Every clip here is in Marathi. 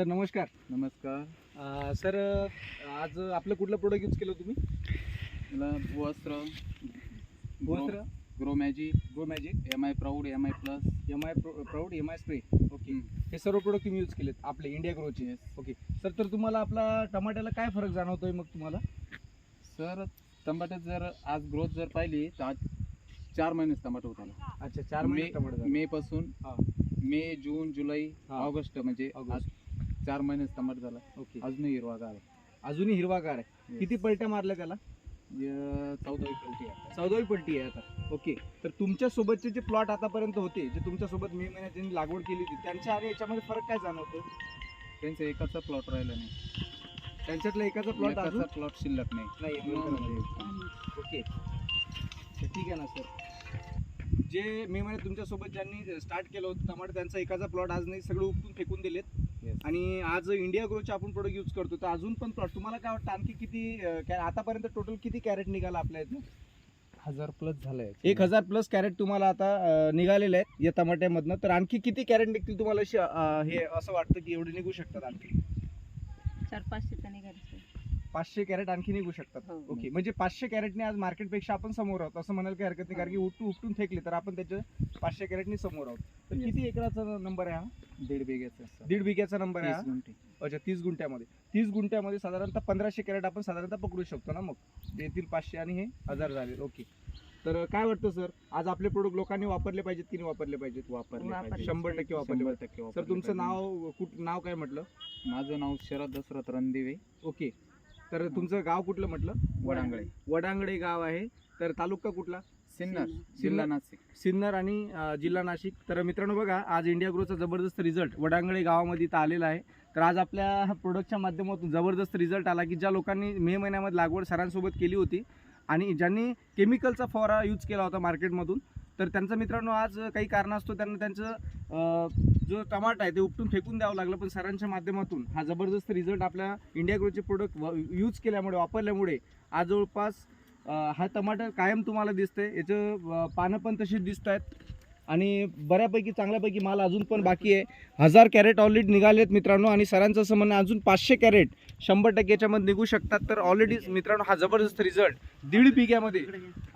सर नमस्कार. नमस्कार. अ, सर आज आपलं कुठलं प्रोडक्ट यूज केलं तुम्ही? मला वस्त्र वस्त्र grow magic go magic M I proud M I plus M I proud M I spray okay. हे सर्व प्रोडक्ट तुम्ही यूज केलेत आपले इंडिया ग्रोचे ओके सर तर तुम्हाला आपला टमाट्याला काय फरक जाणवतोय मग तुम्हाला? सर टमाट्यात जर आज ग्रोथ जर पाहिली तर आज चार महिनेच टमाटो होत आला. अच्छा चार मे महिने झाले. मे पासून हा. मे जून जुलै हा. ऑगस्ट म्हणजे ऑगस्ट. चार महिनेच टमाटो झाला. ओके. अजूनही हिरवागार आहे. अजूनही हिरवागार आहे. Yes. किती पलट्या मारल्या त्याला? चौदावी क्वालिटी आहे चौदावी पलटी आहे आता. ओके. तर तुमच्या सोबतचे जे प्लॉट आतापर्यंत होते जे तुमच्यासोबत मे महिन्यात ज्यांनी लागवड केली होती त्यांच्या आणि याच्यामध्ये फरक काय जाणवतो? त्यांचा एकाचा प्लॉट राहिला नाही. त्यांच्यातला एकाचा प्लॉट अजून? एकाचा प्लॉट शिल्लक नाही. नाही ओके. तर ठीक आहे ना सर. जे मे महिन्यात तुमच्यासोबत ज्यांनी स्टार्ट केलं होतं टमाटर त्यांचा एकाचा प्लॉट आज नाही सगळं उपटून फेकून दिलेत. आणि आज इंडिया ग्रोचे आपण प्रोडक्ट यूज करतो. तर अजून पण प्लॉट तुम्हाला काय वाटतं? आणखी किती आतापर्यंत टोटल किती कॅरेट निघाला आपल्या इथं? हजार प्लस झालाय. एक हजार प्लस कॅरेट तुम्हाला आता निघालेले आहेत या टमाट्यामधनं तर आणखी किती कॅरेट निघतील तुम्हाला हे असं वाटतं की एवढे निघू शकतात आणखी? चार पाचशे टन निघाले पाचशे कॅरेट आणखी निघू शकतात. हो. ओके म्हणजे पाचशे कॅरेटने आज मार्केटपेक्षा आपण समोर आहोत असं म्हणायला काही हरकत नाही. कारण की उपटून उपटून फेकले तर आपण त्याच्या पाचशे कॅरेटनी समोर आहोत. तर. किती एकराचा नंबर आहे हा? दीड बिघ्याचा. दीड बिघ्याचा नंबर आहे हा. अच्छा तीस गुंठ्यामध्ये. तीस गुंठ्यामध्ये साधारणतः पंधराशे कॅरेट आपण साधारणतः पकडू शकतो ना मग? ते येतील पाचशे आणि हे हजार झाले. ओके. तर काय वाटतं सर? आज आपले प्रोडक्ट लोकांनी वापरले पाहिजेत की नाही वापरले पाहिजेत? वापरले वापरले. पाहिजे. शंभर टक्के वापरले शंभर पाहिजे टक्के सर वापरले तुमचं पाहिजे. नाव कुठ नाव काय म्हटलं? माझं नाव शरद दशरथ रणदिवे. ओके. तर तुमचं गाव कुठलं म्हटलं? वडांगळे. वडांगडे गाव आहे. तर तालुका कुठला? सिन्नर. जिल्हा नाशिक. सिन्नर आणि जिल्हा नाशिक. तर मित्रांनो बघा आज इंडिया ग्रोचा जबरदस्त रिझल्ट वडांगळे गावामध्ये इथं आलेला आहे. तर आज आपल्या प्रोडक्टच्या माध्यमातून जबरदस्त रिझल्ट आला की ज्या लोकांनी मे महिन्यामध्ये लागवड सरांसोबत केली होती आणि ज्यांनी केमिकलचा फवारा यूज केला होता मार्केटमधून तर त्यांचं मित्रांनो आज काही कारणास्तव त्यांना त्यांचं जो टमाटा आहे ते उपटून फेकून द्यावं लागलं पण सरांच्या माध्यमातून हा जबरदस्त रिझल्ट आपल्या इंडिया ग्रोचे प्रोडक्ट यूज केल्यामुळे वापरल्यामुळे आज जवळपास हा टमाटर कायम तुम्हाला दिसते याचं पानं पण तशीच दिसत आहेत आणि बऱ्यापैकी चांगल्यापैकी माल अजून पण बाकी आहे. हजार कॅरेट ऑलरेडी निघालेत मित्रांनो आणि सरांचं असं म्हणणं अजून पाचशे कॅरेट शंभर टक्के याच्यामध्ये निघू शकतात. तर ऑलरेडी मित्रांनो हा जबरदस्त रिझल्ट दीड बिघ्यामध्ये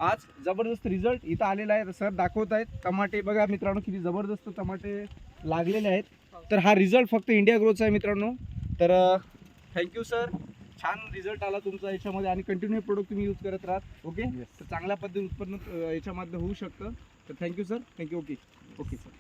आज जबरदस्त रिझल्ट इथं आलेला आहे. सर दाखवत आहेत. टमाटे बघा मित्रांनो किती जबरदस्त टमाटे लागलेले आहेत. तर हा रिझल्ट फक्त इंडिया ग्रोचा आहे मित्रांनो. तर थँक्यू सर छान रिझल्ट आला तुमचा याच्यामध्ये आणि कंटिन्यू प्रोडक्ट तुम्ही यूज करत राहत. ओके तर चांगल्या पद्धतीने उत्पन्न याच्यामध्ये होऊ शकतं. तर thank you sir. Thank you. Okay. Okay sir.